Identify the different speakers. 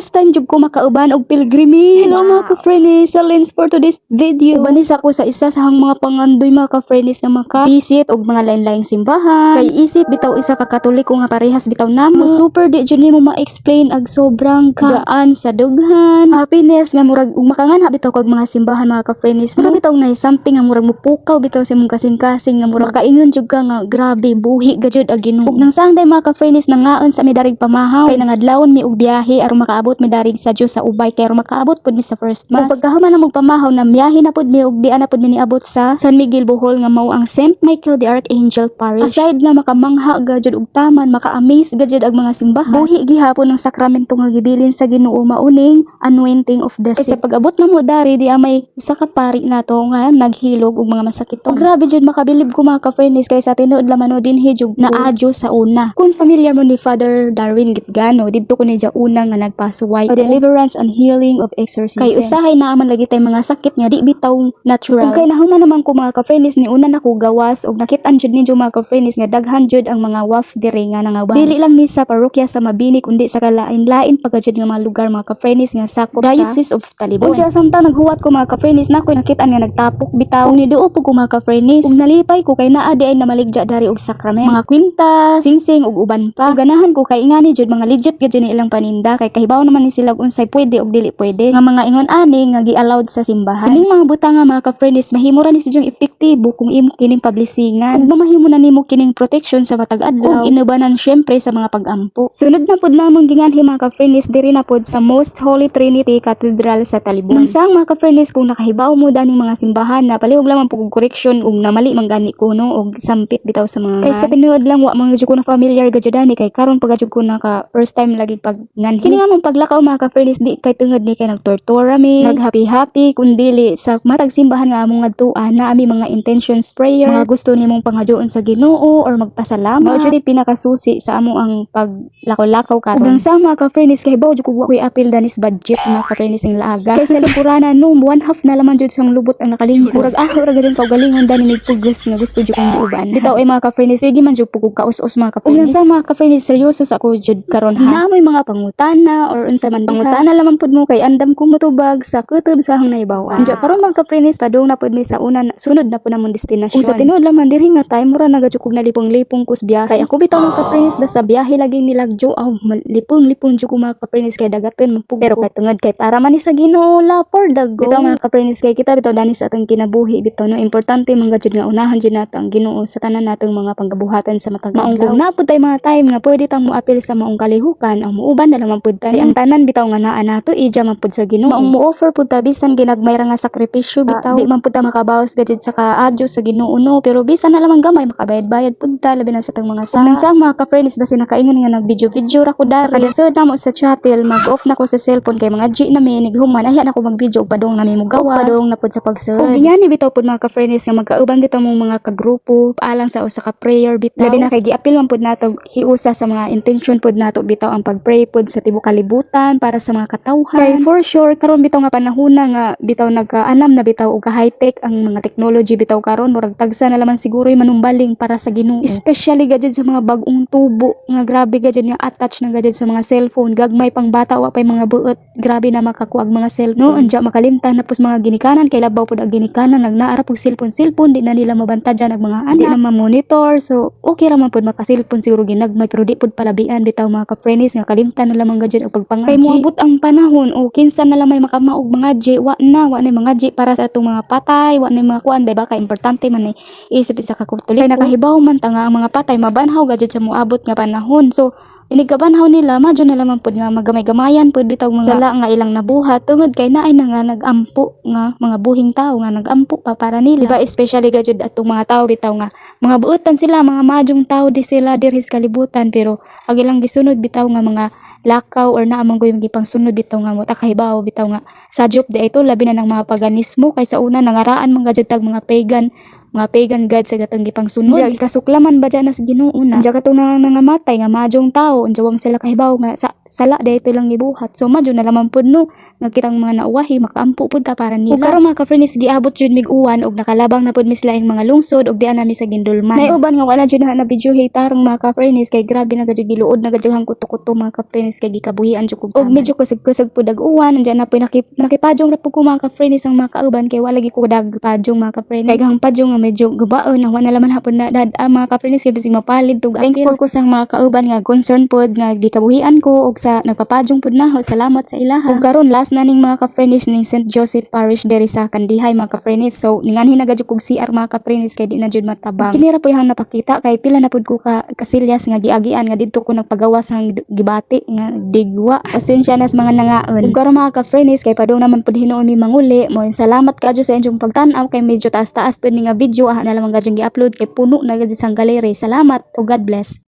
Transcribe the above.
Speaker 1: first time jud ko makauban og pilgrimage. Hello mga ka-friends, sa lens for today's video. Ubanis ako sa isa sa hang mga pangandoy mga ka-friends nga maka-visit og mga lain-laing simbahan. Kay isip bitaw isa ka katoliko nga parehas bitaw namo. Super di jud nimo ma-explain ag sobrang gaan sa dughan. Happiness nga murag ug makanganha bitaw kag mga simbahan mga ka-friends. Murag bitaw na something nga murag mupukaw bitaw sa imong kasing-kasing nga murag kaingon jud ka nga grabe buhi gajud ag Ginoo. Ug nang sangday mga ka-friends nangaon sa midarig pamahaw kay nangadlawon mi og biyahe aron makaabot mi darig sa Dios sa ubay kay makaabot pud mi sa first mass. Ug pagkahuman na mong pamahaw na miyahe na pud mi og di na pud mi niabot sa San Miguel Bohol nga mao ang St. Michael the Archangel Parish. Aside na makamangha gajud og taman maka-amaze gajud ang mga simbahan. Buhi gihapon ng sakramento nga gibilin sa Ginoo mauning anointing of the sick. Kasi pag-abot na mo dari di may isa ka pari nato nga naghilog og mga masakit. Ug grabe jud makabilib ko mga ka-friends kay sa tinuod laman no din hijug na adyo sa una. Kung familiar mo ni Father Darwin Gitgano, didto ko ni siya una nga nagpasuway. O deliverance and healing of exorcism. Kay usahay na man lagi tay mga sakit nga di bitaw natural. Kay nahuman naman ko mga ka-friends ni una na ko gawas og nakit-an jud ninyo mga ka-friends nga daghan jud ang mga waf diri nga nangaban. Dili lang ni sa parokya sa Mabini kundi sa kalain-lain pagka jud nga mga lugar mga ka-friends nga sakop sa Diocese of Talibon. Unsa samtang naghuwat ko mga ka-friends na ko nakit-an nga nagtapok bitaw. Ug niduo po ko mga ka-friends. Ug nalipay ko kay naa di ay namaligja dari og sakramen. Mga kwintas, singsing ug uban pa. Ug ganahan ko kay ingani jud mga legit gid ni ilang paninda kay kahibaw naman ni sila unsay pwede ug dili pwede. Nga mga ingon ani nga gi-allowed sa simbahan. Kining mga butanga mga ka-friends mahimo ra ni sidyang epektibo kung imo kining publisingan. Ug mamahimo na nimo kining protection sa matag adlaw. Ug inubanan syempre sa mga pag-ampo. Sunod na pud namon ginganhi mga ka-friends diri na pud sa Most Holy Trinity Cathedral sa Talibon. Nang sang mga ka-friends kung nakahibaw mo daning mga simbahan na palihog lamang pug correction ug namali man gani ko no og sampit bitaw sa mga kay sa tinuod lang wa mga jud ko na familiar gadyudani kay karon pag jud ko naka first time lagi pag nganhi. Kini nga mong paglakaw mga ka-friends di kay tungod ni kay nagtortura mi, naghappy-happy kundili sa matag simbahan nga among adtuan na ami mga intentions prayer, mga gusto nimong panghadoon sa Ginoo or magpasalamat. Mao jud pinakasusi sa amo ang paglakaw-lakaw karon. Ug sa mga ka-friends kay bawo jud ko kuy apil danis budget na ka-friends ning laaga. Kay sa lingkuranan no one half na laman jud sang lubot ang nakalingkod. Murag aho ra gadyon kaugalingon dani mig pugos nga gusto jud kong uban. Bitaw ay mga ka-friends sige man jud pugog kaus-us mga ka-friends. Ug sa mga ka-friends seryoso sa ako jud karon ha. Naamoy mga pangutana or unsa man pangutana lamang pud mo kay andam ko motubag sa kutob sa hang naibawan. Diya karon mga ka-friends padung na pud mi sa una na- sunod na pud namon destinasyon. Kung sa tinuod lamang diri nga time mura nagajukog na lipong-lipong kus biyahe. Kay ako bitaw mga ka-friends basta biyahe lagi nilagjo aw lipong-lipong jud ko mga ka-friends kay dagaton mapug. Pero kay tungod kay para man sa Ginoo la for dago. Bitaw mga ka-friends kay kita bitaw dani sa atong kinabuhi bitaw no importante man gajud nga unahan jud nato ang Ginoo sa tanan natong mga panggabuhatan sa matag maong kung napud tay mga time nga pwede tang moapil sa maong kalihukan ang muuban na lamang pud tay ang tanan bitaw nga naa nato ija man pud sa Ginoo. Maong mo-offer pud ta bisan ginagmay ra nga sakripisyo bitaw. Di man pud ta makabawas gajud sa kaadyo sa Ginoo no? Pero bisan na lamang gamay makabayad-bayad pud ta labi na sa tang mga sa sang mga ka-friends basi nakaingon nga nag-video-video ra ko dari sa kadasod namo sa chapel mag-off na ko sa cellphone kay mga G na mi nighuman ahiya na ko mag-video og padong na mi mo gawas. Padong na pud sa pagsud ug ingani bitaw pud mga ka-friends nga magkauban bitaw mong mga kagrupo alang sa usa ka prayer bitaw. Labi na kay giapil man pud nato hiusa sa mga intention pud nato bitaw ang pag-pray pud sa tibuok kalibutan para sa mga katawhan. Kay for sure karon bitaw nga panahona nga bitaw nagkaanam na bitaw og high-tech ang mga technology bitaw karon. Murag tagsa na lamang siguro manumbaling para sa Ginoo. Especially gajud sa mga bag-ong tubo nga grabe gajud nga attach na gajud sa mga cellphone. Gagmay pang bata wa pay mga buot. Grabe na makakuag mga cellphone. No anja makalimtan na pus mga ginikanan. Kay labaw pud ang ginikanan nagnaara pug cellphone cellphone di na nila mabantadyan ang mga anak. Di na ma-monitor. So okay ra man pud maka-cellphone siguro ginagmay pero di pud palabian bitaw mga ka-friends nga kalimtan na lamang gajud og pagpangaji kay moabot ang panahon o kinsa na lamay makamaog mga G wa na wa na mga G para sa atong mga patay wa na mga kuan dai ba? Ka importante man ni isip sa kakutulik kay nakahibaw man ta nga ang mga patay mabanhaw gajud sa moabot nga panahon. So Inigabanhaw nila, madyo na lamang pud nga magamay-gamayan pud bitaw mga sala nga ilang nabuhat. Tungod kay naay na nga nagampo nga mga buhing tao nga nagampo pa para nila. Diba especially gajud atong mga tao bitaw nga mga buotan sila, mga madyong tao di sila diri sa kalibutan pero ag ilang gisunod bitaw nga mga lakaw or naamang yung gipang sunod bitaw nga mo takahibaw bitaw nga sadyop di ito labi na ng mga paganismo kay sa una nangaraan mga gajud tag mga pagan mga pagan god sa gatang gipang sunod. Diya, kasuklaman ba dyan na sa Ginoo na? Diya katong nang nangamatay nga madyong tao, wam sila kahibaw nga sa sala day ito lang gibuhat. So madyo na laman pud no nga kitang mga nauwahi makaampo pud ta para nila. Karon mga ka-friends giabot jud mig uwan og nakalabang na pud mi sila ing mga lungsod og dian nami sa gindulman. Naiuban nga wala jud na na video tarong mga ka-friends kay grabe na gadyo giluod na gadyo hang kuto-kuto mga ka-friends kay gikabuhian jud kog og medyo kusog-kusog pud ang uwan nandiyan na po nakip nakipajong ra pud ko mga ka-friends ang mga kauban kay wala gi ko dag pajong mga ka-friends. Kay gahang pajong nga medyo gubaon na wala naman hapon na dad ah, mga ka-friends kay bisig mapalid tug Thankful ko sa mga kauban nga concern pod nga gikabuhian ko og sa nagpapajong pod naho. Salamat sa ilaha. Ug karon last na ning mga ka-friends ning St. Joseph Parish diri sa Kandihay mga ka-friends. So ninganhi na gadyo kog CR mga ka-friends kay di na jud matabang. Kini ra po yung napakita kay pila na pud ko ka kasilyas nga giagian nga didto ko nagpagawas sang gibati nga digwa. Pasensya na sa mga nangaon. Karon mga ka-friends kay padung naman pud hinuon mi manguli. Mo salamat kadyo sa inyong pagtan-aw kay medyo taas-taas pud ni nga video ah na gadyong gi-upload kay puno na gadyo sang galeri. Salamat ug God bless.